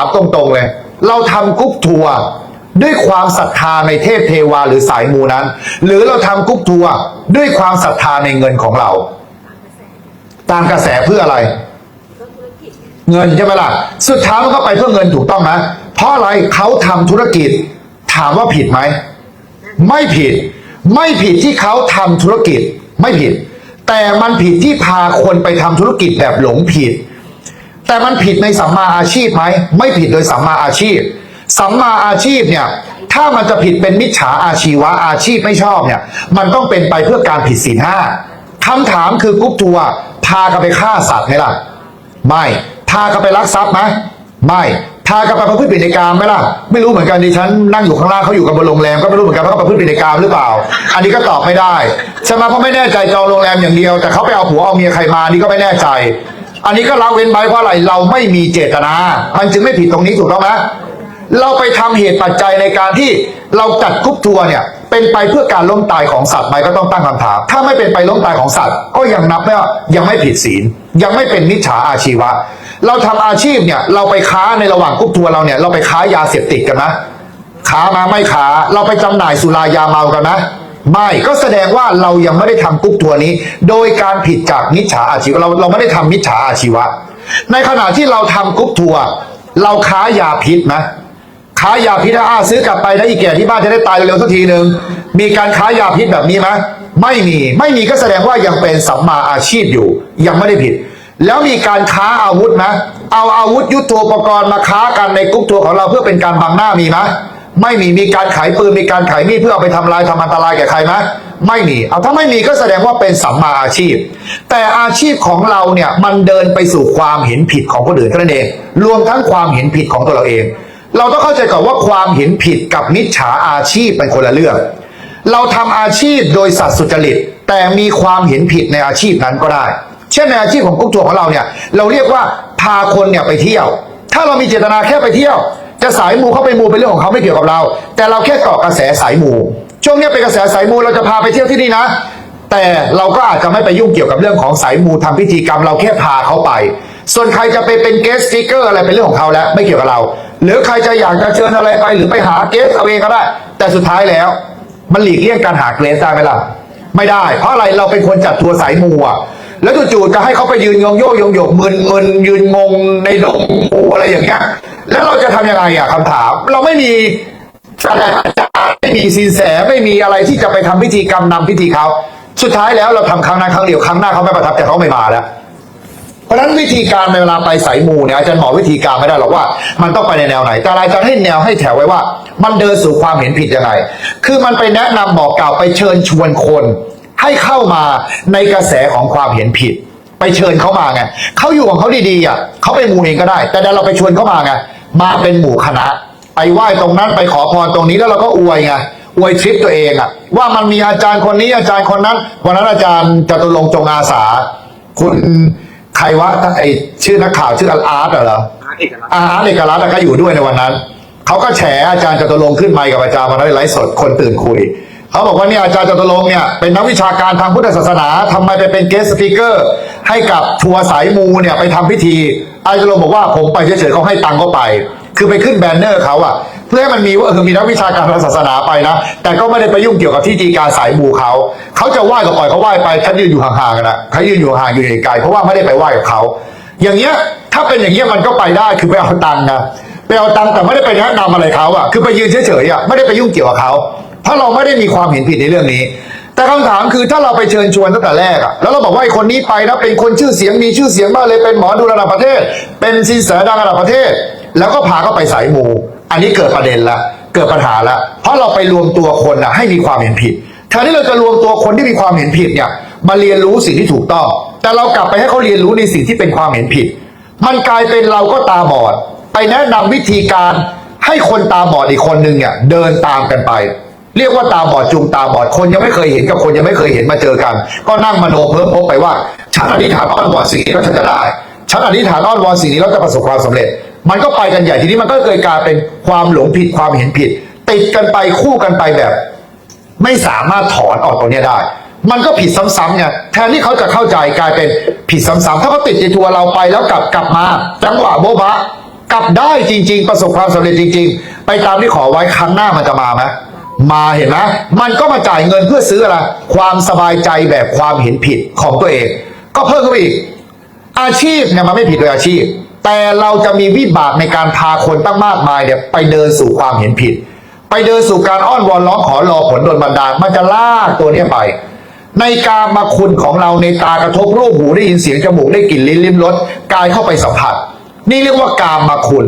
ามตรงๆเลย เราทำกรุ๊ปทัวร์ด้วยความศรัทธาในเทพเทวาหรือสายมูนั้น หรือเราทำกรุ๊ปทัวร์ด้วยความศรัทธาในเงินของเรา ตามกระแสเพื่ออะไร เงินใช่ไหมล่ะสุดท้ายมันก็ไปเพื่อเงินถูกต้องไหมเพราะอะไรเขาทำธุรกิจ ถามว่าผิดไหมไม่ผิด ไม่ผิดที่เขาทำธุรกิจ ไม่ผิด แต่มันผิดที่พาคนไปทำธุรกิจแบบหลงผิด แต่มันผิดในสัมมาอาชีพไหมไม่ผิดโดยสัมมาอาชีพ สัมมาอาชีพเนี่ยถ้ามันจะผิดเป็นมิจฉาอาชีวะอาชีพไม่ชอบเนี่ย มันต้องเป็นไปเพื่อการผิดศีลห้าคำถามคือกรุ๊ปทัวพากันไปฆ่าสัตว์ไหมล่ะ ไม่พากันไปลักทรัพย์ไหมไม่พากันไปประพฤติผิดในกามไหมล่ะ ไม่รู้เหมือนกันดิฉันนั่งอยู่ข้างล่างเขาอยู่กันบนโรงแรมก็ไม่รู้เหมือนกันว่าเขาประพฤติผิดในกามหรือเปล่า อันนี้ก็ตอบไม่ได้ใช่ไหมเพราะไม่แน่ใจจองโรงแรมอย่างเดียว แต่เขาไปเอาผัวเอาเมียใครมานี่ก็ไม่แน่ใจ อันนี้ก็ละเว้นไว้เพราะอะไรเราไม่มีเจตนา มันจึงไม่ผิดตรงนี้ถูกต้องไหมเราไปทำเหตุปัจจัยในการที่เราจัดกรุ๊ปทัวร์เนี่ยเป็นไปเพื่อการล้มตายของสัตว์ไหมก็ต้องตั้งคำถาม ถ้าไม่เป็นไปล้มตายของสัตว์ ก็ยังนับว่ายังไม่ผิดศีล ยังไม่เป็นมิจฉาอาชีวะ เราทำอาชีพเนี่ยเราไปค้าในระหว่างกรุ๊ปทัวร์เราเนี่ยเราไปค้ายาเสพติดกันนะค้ามาไม่ค้าเราไปจำหน่ายสุรายาเมากันนะ ไม่ก็แสดงว่าเรายังไม่ได้ทำกรุ๊ปทัวร์นี้ โดยการผิดจากมิจฉาอาชีวะเราเราไม่ได้ทำมิจฉาอาชีวะ ในขณะที่เราทำกรุ๊ปทัวร์เราค้ายาพิษนะค้ายาพิษอ่าซื้อกลับไปนะอีกแก่ที่บ้านจะได้ตายเร็วๆสักทีหนึ่งมีการค้ายาพิษแบบนี้ไหมไม่มีไม่มีก็แสดงว่ายังเป็นสัมมาอาชีพอยู่ ยังไม่ได้ผิด แล้วมีการค้าอาวุธไหมเอาอาวุธยุทโธปกรณ์มาค้ากันในกรุ๊ปทัวร์ของเราเพื่อเป็นการบังหน้ามีไหม ไม่มีมีการขายปืนมีการขายมีดเพื่อเอาไปทำลายทำอันตรายแก่ใครไหมไม่มีเอาถ้าไม่มีก็แสดงว่าเป็นสัมมาอาชีพ แต่อาชีพของเราเนี่ยมันเดินไปสู่ความเห็นผิดของคนอื่นเท่านั้นเองรวมทั้งความเห็นผิดของตัวเราเอง เราต้องเข้าใจก่อนว่าความเห็นผิดกับมิจฉาอาชีพเป็นคนละเรื่อง เราทำอาชีพโดยสัตว์สุจริต แต่มีความเห็นผิดในอาชีพนั้นก็ได้ เช่นในอาชีพของกุ๊กทัวร์ของเราเนี่ยเราเรียกว่าพาคนเนี่ยไปเที่ยว ถ้าเรามีเจตนาแค่ไปเที่ยว จะสายมูเข้าไปมูเป็นเรื่องของเขาไม่เกี่ยวกับเรา แต่เราแค่เกาะกระแสสายมูช่วงนี้เป็นกระแสสายมูเราจะพาไปเที่ยวที่นี่นะ แต่เราก็อาจจะไม่ไปยุ่งเกี่ยวกับเรื่องของสายมูทำพิธีกรรม เราแค่พาเขาไป ส่วนใครจะไปเป็นเกสต์สติกเกอร์อะไรเป็นเรื่องของเขาแล้วไม่เกี่ยวกับเรา หรือใครจะอยากจะเชิญอะไรไปหรือไปหาเกสเอาเองก็ได้ แต่สุดท้ายแล้ว มันหลีกเลี่ยงการหาเกสได้ไหมล่ะไม่ได้ เพราะอะไรเราเป็นคนจัดทัวร์สายมูอะแล้วจู่ๆจะให้เขาไปยืนงงโยกยงโยกมึนมึนยืนงงในดงมูอะไรอย่างเงี้ย แล้วเราจะทำยังไงอะคำถาม เราไม่มีศาสตราจารย์ไม่มีสินแสไม่มีอะไรที่จะไปทำพิธีกรรมนำพิธีเขาสุดท้ายแล้วเราทำครั้งนั้นครั้งเดียวครั้งหน้าเขาไม่ประทับใจเขาไม่มาแล้วเพราะฉะนั้นวิธีการในเวลาไปสายมูเนี่ยอาจารย์หมอวิธีการไม่ได้หรอกว่า มันต้องไปในแนวไหน แต่อาจารย์ให้แนวให้แถวไว้ว่า มันเดินสู่ความเห็นผิดยังไง คือมันไปแนะนำบอกกล่าวไปเชิญชวนคน ให้เข้ามาในกระแสของความเห็นผิด ไปเชิญเขามาไงเขาอยู่ของเขาดีๆอะเขาไปมูเองก็ได้ แต่เราไปชวนเขามาไง มาเป็นหมู่คณะ ไปไหว้ตรงนั้นไปขอพรตรงนี้แล้วเราก็อวยไงอวยทริปตัวเองอะว่ามันมีอาจารย์คนนี้อาจารย์คนนั้นวันนั้นอาจารย์จตุรงค์จงอาสา คุณใครวะไอชื่อนักข่าวชื่ออาร์ตเหรออาร์ตเอกลักษณ์อาร์ตเอกลักษณ์ก็อยู่ด้วยในวันนั้นเขาก็แฉอาจารย์จตุรงค์ขึ้นไมค์กับอาจารย์วันนั้นในไลฟ์สดคนตื่นคุย เขาบอกว่าเนี่ยอาจารย์จตุรงค์เนี่ยเป็นนักวิชาการทางพุทธศาสนาทำไมไปเป็นเกสต์สปีกเกอร์ ให้กับทัวร์สายมูเนี่ยไปทำพิธี อาจารย์จตุรงค์บอกว่าผมไปเฉยๆเขาให้ตังค์เขาไป คือไปขึ้นแบนเนอร์เขาอะเพื่อให้มันมีว่าเออมีนักวิชาการทางศาสนาไปนะ แต่ก็ไม่ได้ไปยุ่งเกี่ยวกับที่จีการสายมูเขา เขาจะไหว้ก็ปล่อยเขาไหว้ไปฉันยืนอยู่ห่างๆกันนะเขายืนอยู่ห่างอยู่ไกลๆเพราะว่าไม่ได้ไปไหว้กับเขาอย่างเงี้ยถ้าเป็นอย่างเงี้ยมันก็ไปได้คือไปเอาตังค์นะไปเอาตังค์แต่ไม่ได้ไปแนะนำอะไรเขาอะคือไปยืนเฉยๆอะไม่ได้ไปยุ่งเกี่ยวกับเขา เพราเราไม่ได้มีความเห็นผิดในเรื่องนี้ แต่คำถามคือถ้าเราไปเชิญชวนตั้งแต่แรกอะแล้วเราบอกว่าไอ้คนนี้ไปนะเป็นคนชื่อเสียงมีชื่อเสียงมากเลยเป็นหมอดูระดับประเทศ เป็นซินแสดังระดับประเทศ แล้วก็พาเขาไปสายมู อันนี้เกิดประเด็นละเกิดปัญหาละเพราะเราไปรวมตัวคนอะให้มีความเห็นผิดแทนที่เราจะรวมตัวคนที่มีความเห็นผิดเนี่ยมาเรียนรู้สิ่งที่ถูกต้อง แต่เรากลับไปให้เขาเรียนรู้ในสิ่งที่เป็นความเห็นผิด มันกลายเป็นเราก็ตาบอด ไปแนะนำวิธีการให้คนตาบอดอีกคนหนึ่งเนี่ยเดินตามกันไป เรียกว่าตาบอดจูงตาบอดคนยังไม่เคยเห็นกับคนยังไม่เคยเห็นมาเจอกัน ก็นั่งมโนเพิ่มพบไปว่าฉันอธิษฐานอ้อนวอนสิ่งนี้แล้วฉันจะได้ฉันอธิษฐานอ้อนวอนสิ่งนี้แล้วจะประสบความสำเร็จ มันก็ไปกันใหญ่ทีนี้มันก็เกิดกลายเป็นความหลงผิดความเห็นผิด ติดกันไปคู่กันไปแบบ ไม่สามารถถอนออกตรงนี้ได้ มันก็ผิดซ้ำๆไงแทนที่เขาจะเข้าใจกลายเป็นผิดซ้ำๆถ้าเขาติดในทัวเราไปแล้วกลับกลับมาจังหวะโบ๊ะบะกลับได้จริง ๆ ประสบความสำเร็จจริง ๆ ไปตามที่ขอไว้ครั้งหน้ามันจะมาไหม มาเห็นไหมมันก็มาจ่ายเงินเพื่อซื้ออะไรความสบายใจแบบความเห็นผิดของตัวเอง ก็เพิ่มเข้าไปอีก อาชีพเนี่ยมันไม่ผิดโดยอาชีพ แต่เราจะมีวิบากในการพาคนตั้งมากมายเนี่ยไปเดินสู่ความเห็นผิด ไปเดินสู่การอ้อนวอนร้องขอรอผลโดนบันดาลมันจะลากตัวเนี้ยไป ในการมาคุณของเราในตากระทบรูปหูได้ยินเสียงจมูกได้กลิ่นลิ้นลิ้มรสกายเข้าไปสัมผัส นี่เรียกว่ากามมาคุณ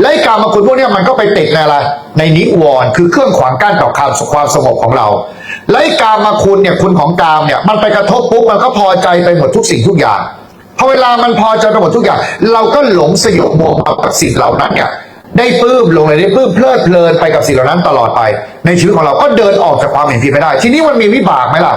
และกามมาคุณพวกนี้มันก็ไปติดในอะไร ในนิวรณ์คือเครื่องขวางกั้นต่อความสุขความสงบของเรา และกามมาคุณเนี่ยคุณของกามเนี่ยมันไปกระทบปุ๊บมันก็พอใจไปหมดทุกสิ่งทุกอย่างพอเวลามันพอใจไปหมดทุกอย่าง เราก็หลงสยบโมงกับสิ่งเหล่านั้นเนี่ยได้ปลื้มลงเลยได้ปลื้มเพลิดเพลินไปกับสิ่งเหล่านั้นตลอดไป ในชีวิตของเราก็เดินออกจากความเห็นผิดไม่ได้ ทีนี้มันมีวิบากไหมล่ะ